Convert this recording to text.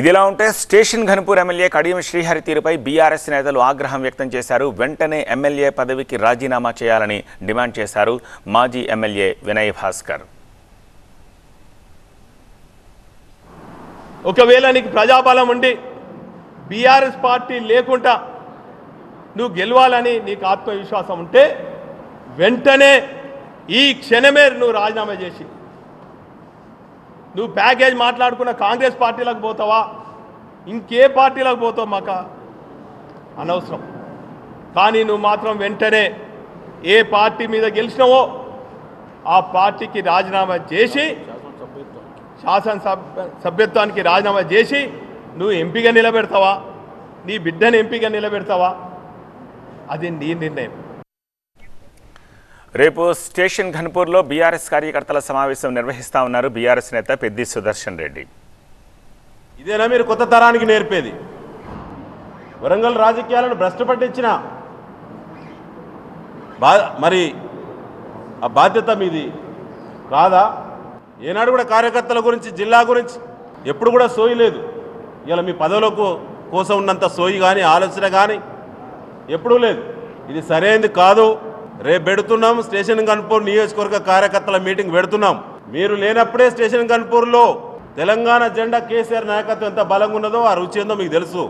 ఇదిలా ఉంటే station Ghanpur MLA Kadiyam Srihari తీరుపై బీఆర్ఎస్ నేతలు ఆగ్రహం వ్యక్తం చేశారు. వెంటనే ఎమ్మెల్యే పదవికి రాజీనామా చేయాలని డిమాండ్ చేశారు మాజీ ఎమ్మెల్యే వినయ్ భాస్కర్. ఒకవేళ నీకు ప్రజాబలం ఉండి బీఆర్ఎస్ పార్టీ లేకుండా నువ్వు గెలవాలని నీకు ఆత్మవిశ్వాసం ఉంటే వెంటనే ఈ క్షణమే నువ్వు రాజీనామా చేసి నువ్వు ప్యాకేజ్ మాట్లాడుకున్న కాంగ్రెస్ పార్టీలకు పోతావా? ఇంకే పార్టీలకు పోతావు మాక? అనవసరం. కానీ నువ్వు మాత్రం వెంటనే ఏ పార్టీ మీద గెలిచినావో ఆ పార్టీకి రాజీనామా చేసి శాసనసభ సభ్యత్వానికి రాజీనామా చేసి నువ్వు ఎంపీగా నిలబెడతావా? నీ బిడ్డని ఎంపీగా నిలబెడతావా? అది నీ నిర్ణయం. రేపు స్టేషన్ ఘన్పూర్లో బీఆర్ఎస్ కార్యకర్తల సమావేశం నిర్వహిస్తా ఉన్నారు బీఆర్ఎస్ నేత పెద్ది సుదర్శన్ రెడ్డి. ఇదేనా మీరు కొత్త తరానికి నేర్పేది? వరంగల్ రాజకీయాలను భ్రష్ట పట్టించిన బా మరి ఆ బాధ్యత మీది కాదా? ఏనాడు కూడా కార్యకర్తల గురించి జిల్లా గురించి ఎప్పుడు కూడా సోయి లేదు. ఇలా మీ పదవులకు కోసం ఉన్నంత సోయి కానీ ఆలోచన కానీ ఎప్పుడూ లేదు. ఇది సరైనది కాదు. రేపు పెడుతున్నాం. స్టేషన్ కన్పూర్ నియోజకవర్గ కార్యకర్తల మీటింగ్ పెడుతున్నాం. మీరు లేనప్పుడే స్టేషన్ కన్పూర్లో తెలంగాణ జెండా కేసీఆర్ నాయకత్వం ఎంత బలంగా ఉన్నదో ఆ రుచి ఏందో మీకు తెలుసు.